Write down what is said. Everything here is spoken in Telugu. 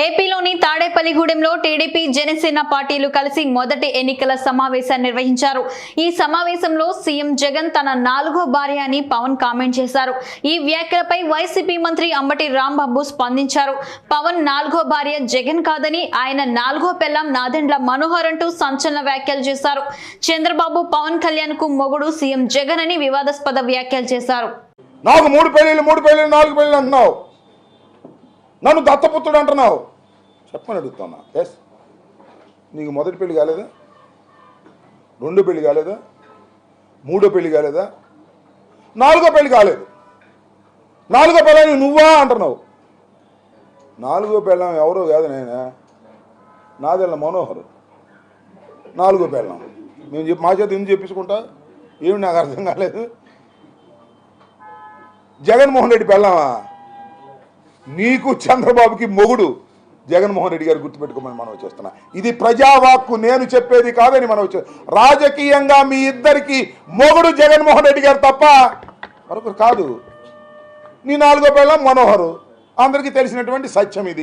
ఏపీలోని తాడేపల్లిగూడెంలో టీడీపీ జనసేన పార్టీలు కలిసి మొదటి ఎన్నికల సమావేశాన్ని నిర్వహించారు. ఈ సమావేశంలో సీఎం జగన్ తన నాలుగో భార్య అని పవన్ కామెంట్ చేశారు. ఈ వ్యాఖ్యలపై వైసీపీ మంత్రి అంబటి రాంబాబు స్పందించారు. పవన్ నాలుగో భార్య జగన్ కాదని ఆయన నాలుగో పెళ్ళం నాదెండ్ల మనోహర్ అంటూ సంచలన వ్యాఖ్యలు చేశారు. చంద్రబాబు పవన్ కళ్యాణ్కు మొగుడు సీఎం జగన్ అని వివాదాస్పద వ్యాఖ్యలు చేశారు. నాకు మూడు మూడు నాలుగు అంటున్నావు. నన్ను దత్తపుత్రుడు అంటున్నావు. చెప్పని అడుగుతున్నా. ఎస్ నీకు మొదటి పెళ్ళి కాలేదా? రెండో పెళ్ళి కాలేదా? మూడో పెళ్ళి కాలేదా? నాలుగో పెళ్ళి కాలేదు. నాలుగో పెళ్ళాన్ని నువ్వా అంటున్నావు. నాలుగో పెళ్ళం ఎవరో కాదు నేను నాదెళ్ళ మనోహర్. నాలుగో పెళ్ళం. మేము చెప్పి మా చేత ఎందుకు చెప్పించుకుంటా? ఏమి నాకు అర్థం కాలేదు. జగన్మోహన్ రెడ్డి పెళ్ళామా? నీకు చంద్రబాబుకి మొగుడు జగన్మోహన్ రెడ్డి గారు గుర్తుపెట్టుకోమని మనం చేస్తున్నా. ఇది ప్రజావాక్కు నేను చెప్పేది కాదని మనం రాజకీయంగా మీ ఇద్దరికి మొగుడు జగన్మోహన్ రెడ్డి గారు తప్ప మరొకరు కాదు. నీ నాలుగో పెళ్ళం మనోహరు. అందరికీ తెలిసినటువంటి సత్యం ఇది.